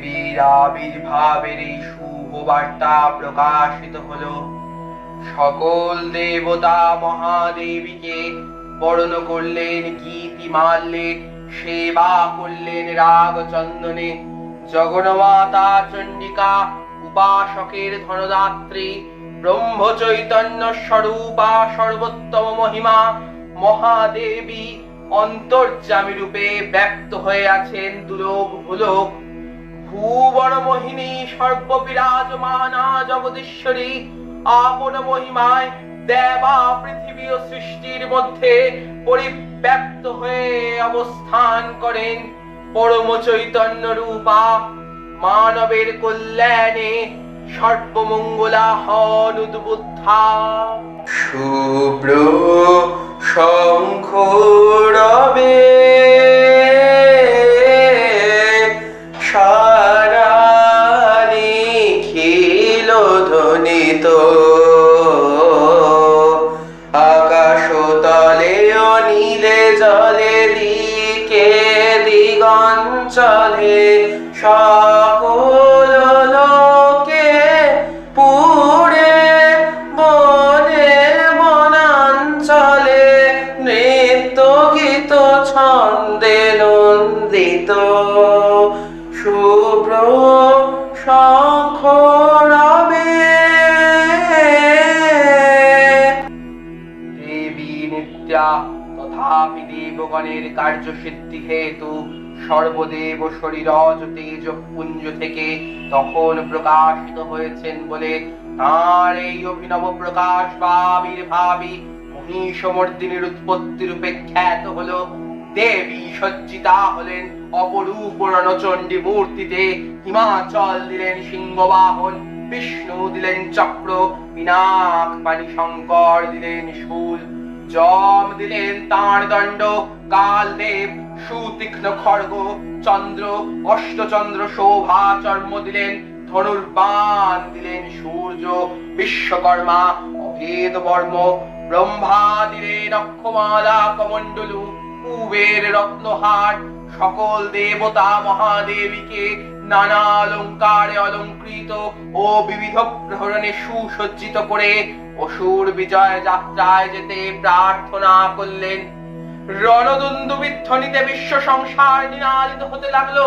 দেবীর আবির্ভাবের এই শুভ বার্তা প্রকাশিত হলো। সকল দেবতা মহাদেবীকে বরণ করলেন গীতি মারলে সেবা করলেন রাগ চন্দনে জগন্মাতা চণ্ডিকা উপাসকের ধনদাত্রী, ব্রহ্ম চৈতন্য স্বরূপা সর্বোত্তম মহিমা, মহাদেবী অন্তর্যামী রূপে ব্যক্ত হয়ে আছেন দুলোক ভুলোক। ভুবন মোহিনী সর্ববিরাজমানা জগদীশ্বরী আপন মহিমায় দেবা পৃথিবী ও সৃষ্টির মধ্যে পরিব্যাপ্ত হয়ে অবস্থান করেন। পরম চৈতন্য রূপা মানবের কল্যাণে সর্বমঙ্গলা হন উদ্বুদ্ধা। শুভ্র শঙ্খ রবে। দিগঞ্চলে সকল লোকে পুরে বনে বনাঞ্চলে নৃত্য গীত ছন্দে নন্দিত। শুভ্র শঙ্খ রবে দেবী নিত্যা তথাপি দেবগণের কার্যসিদ্ধি হেতু সর্বদেব শরীরজ তেজ পুঞ্জ থেকে তখন প্রকাশিত হয়েছেন বলে তাঁর এই অভিনব প্রকাশ বা আবির্ভাবী মহিষমর্দিনীর উৎপত্তি রূপে খ্যাত হলো। দেবী সজ্জিতা হলেন অপরূপ রণচণ্ডী মূর্তিতে হিমাচল দিলেন সিংহবাহন, বিষ্ণু দিলেন চক্র পিনাক পানি শঙ্কর দিলেন শূল জম দিলেন তাঁর দণ্ড কাল দেব সুতীক্ষ্ণ খড়গ, চন্দ্র, অষ্টচন্দ্র শোভা চর্ম দিলেন, ধনুর্বাণ দিলেন সূর্য, বিশ্বকর্মা, অভেদ বর্ম, ব্রহ্মা দিলেন অক্ষমালা কমণ্ডলু, কুবের রত্নহার, সকল দেবতা মহাদেবীকে নানা অলঙ্কারে অলঙ্কৃত ও বিবিধ প্রহরণে সুসজ্জিত করে অসুর বিজয় যাত্রায় যেতে প্রার্থনা করলেন। রণদন্দুবিধ্বনিতে বিশ্ব সংসার নিনালিত হতে লাগল।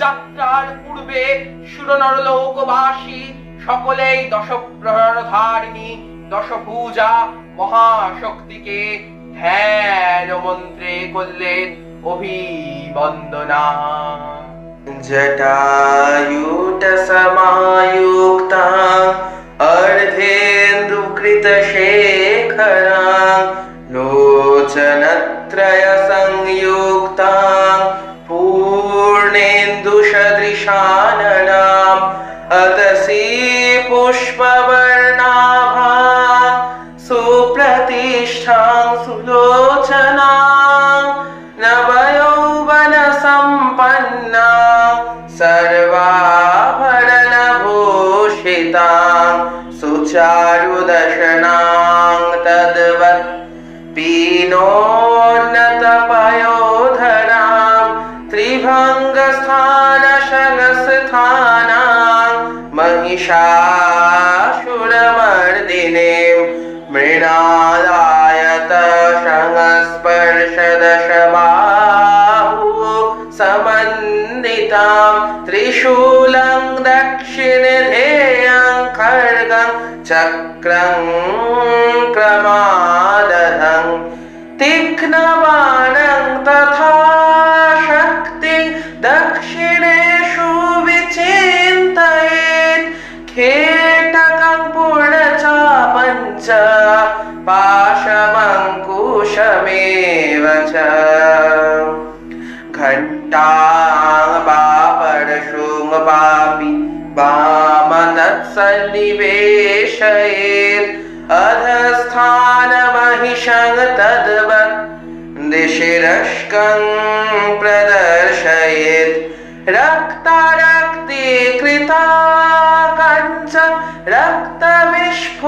যাত্রার পূর্বে সুরনর লোকবাসী সকলেই দশপ্রহরধারিণী দশভূজা মহাশক্তিকে ধ্যান মন্ত্রে করলেন অভিবন্দনা। জটায়ুট সমায়ুক্তা অর্ধেন্দুকৃত শেখরা लोचनत्रय संयुक्ता पूर्णेन्दुसदृशाननाम् अतसी पुष्पवर्णाभा सुप्रतिष्ठां सुलोचना नवयौवनसम्पन्ना सर्वाभरणभूषिता सुचारुदशनां तद्वत् पीनोन्नतपयोधरां त्रिभङ्गस्थानशगस्थानां महिषासुरमर्दिनीं मृणालायत संस्पर्शदशबाहु समन्दितां त्रिशूलं दक्षिणधेयं खड्गं चक्रं क्रमादधं तीक्ष्णबाणं तथा शक्ति दक्षिणेषु विचिन्तयेत्। खेटकं पूर्णचापञ्च पाशमङ्कुशमेव च। घण्टाबापरशुङ्गपापि वामतत्सन्निवेशयेत् दिशिरश्कं प्रदर्शयेत् रक्तारक्तीकृता कञ्च रक्तविस्फुरिते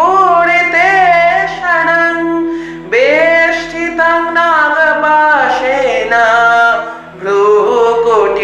क्षणं वेष्टितं नागपाशेन भ्रूकुटिभीषणान्